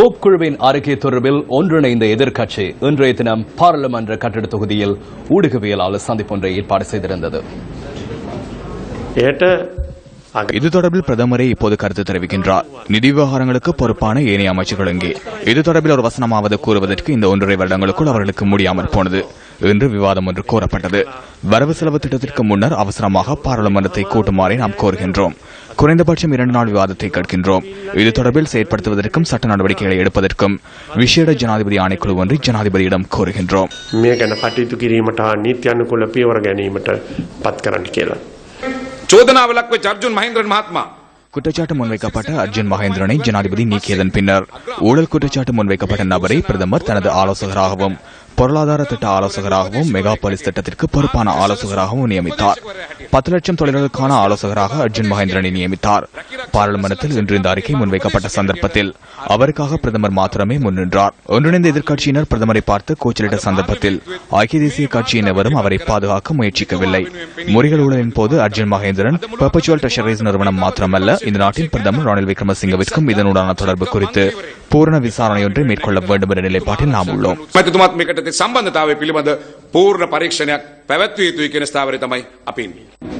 கோப் குழுவின் அறிக்கை தொடர்பில் ஒன்றிணைந்த எதிர்க்கட்சி இன்றைய தினம் பாராளுமன்ற கட்டிட தொகுதியில் ஊடகவியலாளர் சந்திப்பு ஒன்றை ஏற்பாடு செய்திருந்தது. இது தொடர்பில் பிரதமரே இப்போது கருத்து தெரிவிக்கின்றார். நிதி விவகாரங்களுக்கு பொறுப்பான ஏனைய அமைச்சர்கள் இங்கே. இது தொடர்பில் ஒரு வசனமாவது கூறுவதற்கு இந்த ஒன்றரை வருடங்களுக்குள் அவர்களுக்கு முடியாமல் போனது. என்று விவாதம் ஒன்று கோரப்பட்டது. வரவு செலவு திட்டத்திற்கு முன்னர் அவசரமாக பாராளுமன்றத்தை கூட்டுமாறே நாம் கோருகின்றோம். குறைந்தபட்சம் இரண்டு நாள் விவாதத்தை கேட்கின்றோம். இது தொடர்பில் செயற்படுத்துவதற்கும் சட்ட நடவடிக்கைகளை எடுப்பதற்கும் விசேட ஜனாதிபதி ஆணைக்குழு ஒன்று ஜனாதிபதியிடம் கோருகின்றோம். சோதனா அர்ஜுன் மகேந்திரன் மகாத்மா குற்றச்சாட்டு முன்வைக்கப்பட்ட அர்ஜுன் மகேந்திரனை ஜனாதிபதி நீக்கியதன் பின்னர் ஊழல் குற்றச்சாட்டு முன்வைக்கப்பட்ட நபரை பிரதமர் தனது ஆலோசகராகவும் பொருளாதார திட்ட ஆலோசகராகவும் மெகாபாலிஸ் திட்டத்திற்கு பொறுப்பான ஆலோசகராகவும் நியமித்தார். பத்து லட்சம் தொழில்களுக்கான ஆலோசகராக அர்ஜுன் மகேந்திரனை நியமித்தார். பாராளுமன்றத்தில் இன்று இந்த அறிக்கை முன்வைக்கப்பட்ட சந்தர்ப்பத்தில் அவருக்காக பிரதமர் மாத்திரமே முன்னின்றார் ஒன்றிணைந்த எதிர்க்கட்சியினர் பிரதமரை பார்த்து கூச்சலிட்ட சந்தர்ப்பத்தில் ஐக்கிய தேசிய கட்சியினரும் அவரை பாதுகாக்க முயற்சிக்கவில்லை முறிகள் ஊழலின் போது அர்ஜுன் மகேந்திரன் பெர்பச்சுவல் ட்ரெஷரிஸ் நிறுவனம் மாத்திரமல்ல இந்த நாட்டின் பிரதமர் ரணில் விக்ரமசிங்கவிற்கும் இதனுடான தொடர்பு குறித்து பூரண விசாரணையொன்றை மேற்கொள்ள வேண்டும் என்ற நிலைப்பாட்டில் நாம் உள்ளோம் මැතිතුමත් මේකට ඇති සම්බන්ධතාවය පිළිබඳ පූර්ණ පරීක්ෂණයක් පැවැත්විය යුතුයි කියන ස්ථාවරය තමයි අපි ඉන්නේ.